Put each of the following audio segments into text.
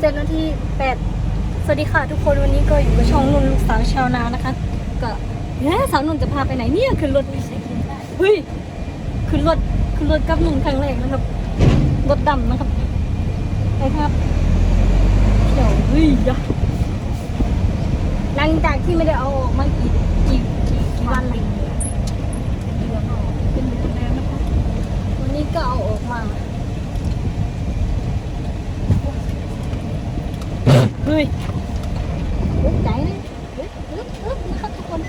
เจ็ดนาทีแปดสวัสดีค่ะทุกคนวันนี้ก็อยู่กับช่องนุ่นลูกสาวชาวนานะคะ ก็เฮ้สาวนุ่นจะพาไปไหนเนี่ยขึ้นรถเฮ้ยขึ้นรถขึ้นรถกับนุ่นครั้งแรกนะครับรถดำนะครับไปครับเดี๋ยวเฮ้ยยะหลังจากที่ไม่ได้เอาออกมากี่กี่กี่กี่วันเลยเป็นเดือนแล้วนะคะวันนี้ก็เอาออกมา เฮ้ยอึ๊บใจนะอึ๊บอึ๊บอึ๊บนะครับทุกคน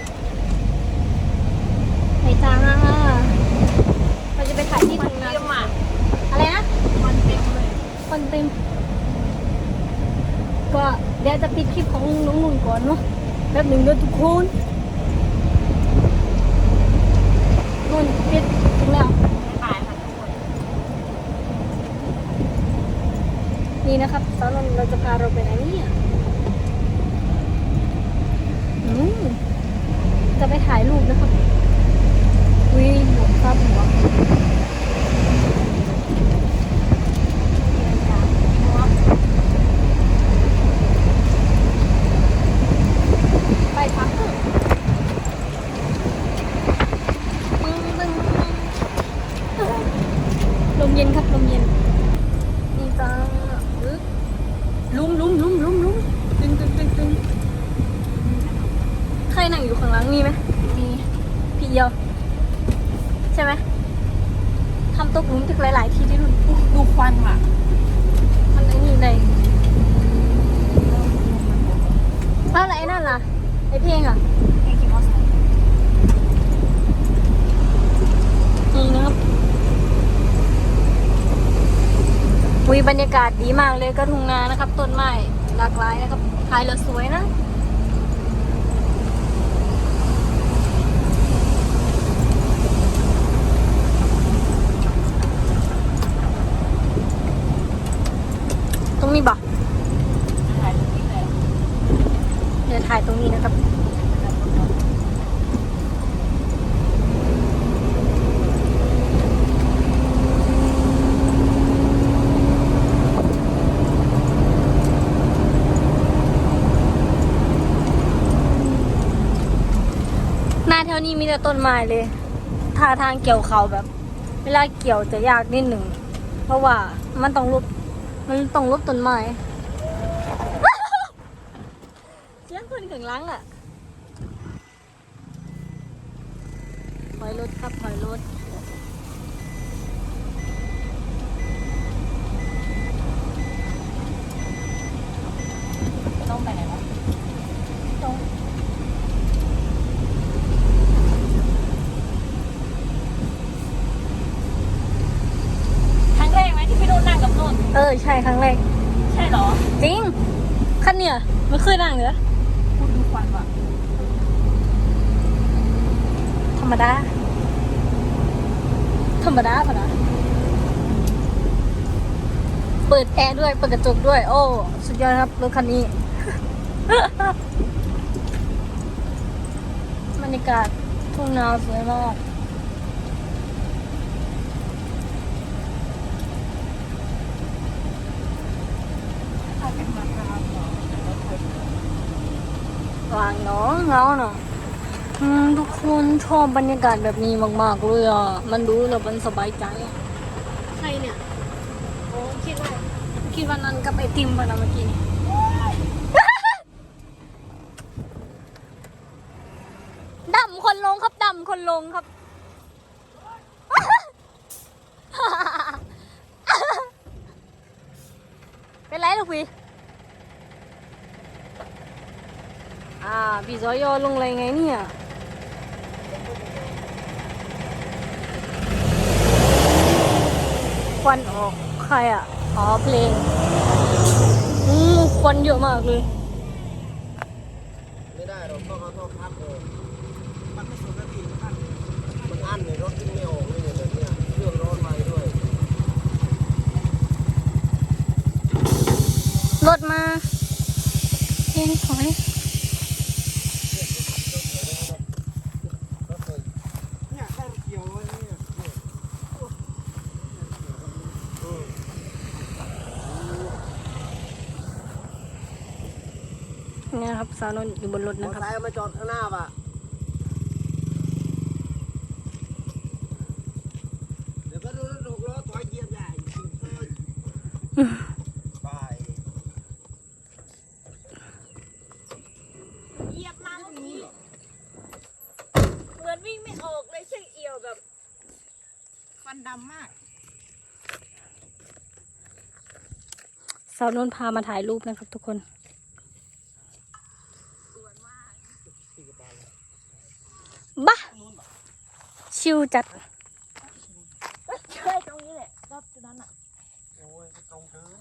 ไปจ้าเราจะไปถ่ายที่ทุ่งนาเยี่ยมอะอะไรนะมันเต็มเลยคนเต็ม ก็เดี๋ยวจะปิดคลิปของน้องนุ่นก่อนเนาะแป๊บหนึ่งเด้อทุกคนนุ่นปิดถึงแล้ว ตายค่ะทุกคน นี่นะครับตอนนท์เราจะพาเราไปไหนเนี่ยอืมจะไปถ่ายรูปนะครับวิหัวครับหัวไปพักเถอะปึ้งปึ้งปึ้งลมเย็นครับลมเย็น นี่จ้าปึ๊บลุมลุมลุมลุมลุมตึงตึงตึงตึง ใครนั่งอยู่ข้างหลังมีไหมมีพี่เอียว ใช่ไหมทำตกหลุมถึงหลาย ๆ ทีที่นุ่นอุ๊ยดูควันอะ มันไอ้นี่เลยแล้วอะไรนั่นล่ะไอเพลงอะไอ้ขี่มอเตอร์ไซค์นี่นะครับวิบรรยากาศดีมากเลยกระทุ่งนานะครับ ต้นไม้หลากหลายนะครับถ่ายแล้วสวยนะ ตรงนี้บ่ ถ่ายรูปที่ไหน เดี๋ยวถ่ายตรงนี้นะครับ หน้า แถวนี้มีแต่ต้นไม้เลยท่าทางเกี่ยวเขาแบบ เวลาเกี่ยวจะยากนิดหนึ่ง เพราะว่ามันต้องลบมันต้องลบต้นไม้เสียงคนถึงหลังอะถอยรถครับถอยรถ ต้องไปไหนวะ ตรง ครั้งแรกไหมที่พี่นุ่นนั่งกับนุ่น เออใช่ครั้งแรก ใช่เหรอจริงคันเนี่ยไม่เคยนั่งเหรอพูดดูควันว่ะธรรมดา ธรรมดาพอนะเปิดแอร์ด้วย เปิดกระจกด้วย โอ้ สุดยอดครับรถคันนี้ บรรยากาศทุ่งนาสวยมาก ถ่ายเป็นมาครับ วาง เนาะเงาเนาะอืมทุกคนชอบบรรยากาศแบบนี้มาก ๆ เลยอะ มันดูแล้วมันสบายใจอะใครเนี่ยโอ้คิดว่าคิดว่านั้นกับไอติมปะนะเมื่อกี้นี่ดำคนลงครับดำคนลงครับ เป็นไรลูกพี่ อ่าพี่ซอยอลงอะไรไงเนี่ยควันออกใครอะ อ๋อเพลงอืมควันเยอะมากเลย ไม่ได้เราต้องเอาท่อพับเลยมันไม่สุดนาทีมันอั้นมันอั้นเลยรถวิ่งไม่ออกเลยเนี่ยแบบเนี้ยเครื่องร้อนไวด้วย รถมาเฮ้ยถอย รถเลยเนี่ยแค่เกี่ยวไว้เนี่ยเนี่ยอืม เนี่ยนะครับสาวนนท์อยู่บนรถมอนะเตอครับร์ไซค์เอามาจอดข้างหน้าป่ะเดี๋ยวก็ดูรถหกล้อถอยเหยียบใหญ่ไปเหยียบมาเมื่อกี้เหมือนวิ่งไม่ออกเลยเชือกเอี่ยวแบบฟันดำมาก สาวนนท์พามาถ่ายรูปนะครับทุกคน บ้าชิวจัดใช่ตรงนี้แหละรอบจุดนั้นอะโอ้ยตรงเกิน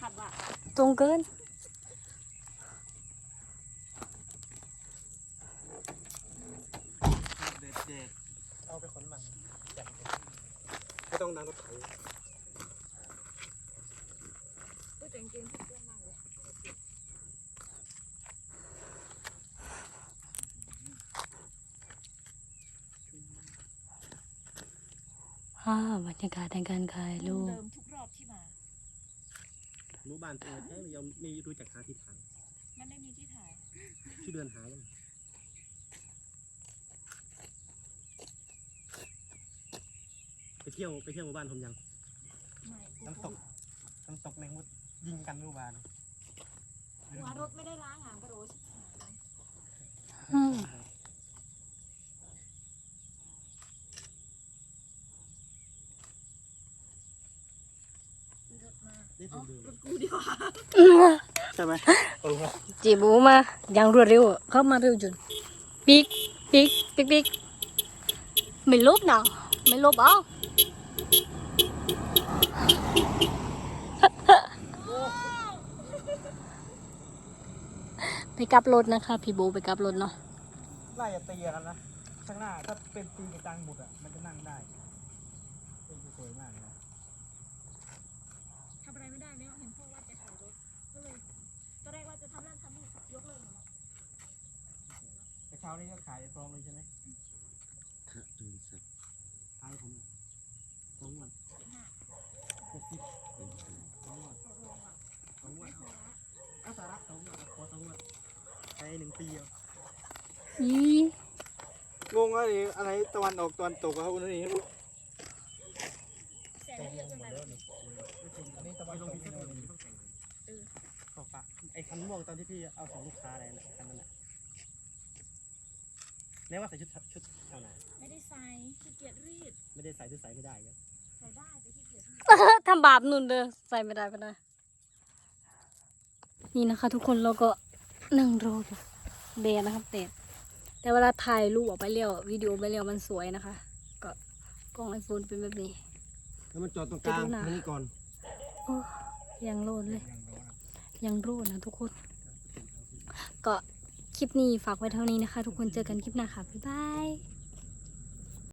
ขัดว่ะตรงเกินเด็ดเด็ดเอาไปขนมันไม่ต้องนั่งรถไถ ตัวจริงๆเพื่อนมากเลย อ่าบรรยากาศในการถ่ายรูปเดิมทุกรอบที่มารู้บ้านตัวเองยังไม่รู้จักหาที่ทางมันไม่มีที่ถ่าย ที่เดินหายังไปเที่ยวไปเที่ยวหมู่บ้านผมยังไม่น้ำตกน้ำตกในมุดยิงกันเมื่อวานหัวรถไม่ได้ล้างอ่างกระโดดชิบหาย อืม ได้ถึงดูรถกูดีกว่าใช่ไหมโอ้โหจีบูมาอย่างรวดเร็วอะเข้ามาเร็วจนปีกปีกปีกปีกไม่ลบนะไม่ลบเอาไปกลับรถนะคะ พี่โบไปกลับรถเนาะน่าจะตีกันนะข้างหน้าถ้าเป็นตีกับกลางบุตรอะมันจะนั่งได้เป็นสวยมากนะ ทำอะไรไม่ได้แล้วเห็นพ่อว่าจะถ่ายรถก็เลยตอนแรกว่าจะทำนั่นทำนี่ยกเลิกหมดแล้ว แต่เช้านี้ก็ขายฟองเลยใช่ไหมขายผมสองวันหกสิบสองวันสองวันเอาสาระสองวันพอสองวันใช้หนึ่งปีอะอีงงว่าดิอะไรตะวันออกตะวันตกอะครับคุณนี่แสงเยอะจังเลยนี่ตะวันตกไม่โดนต้องแต่งขอบปะไอ้คันม่วงตอนที่พี่เอาส่งลูกค้าอะไรนะคันนั้นแหละ แล้วว่าใส่ชุดชุดชาวนาไม่ได้ใส่ขี้เกียจรีดไม่ได้ใส่หรือใส่ไม่ได้ครับใส่ได้แต่ขี้เกียจรีดทำบาปนุ่นเด้อใส่ไม่ได้ไม่ได้นี่นะคะ ทุกคนเราก็นั่งรออยู่แดดนะครับแดดแต่เวลาถ่ายรูปออกไปเรียววิดีโอไปเรียวมันสวยนะคะ ก็กล้องไอโฟนเป็นแบบนี้แล้วมันจอดตรงกลางไปดูหน่ะนี่ก่อนโอ้ยังโลดเลย ยังโลดนะทุกคน ก็ คลิปนี้ฝากไว้เท่านี้นะคะ ทุกคนเจอกันคลิปหน้าค่ะ บ๊ายบาย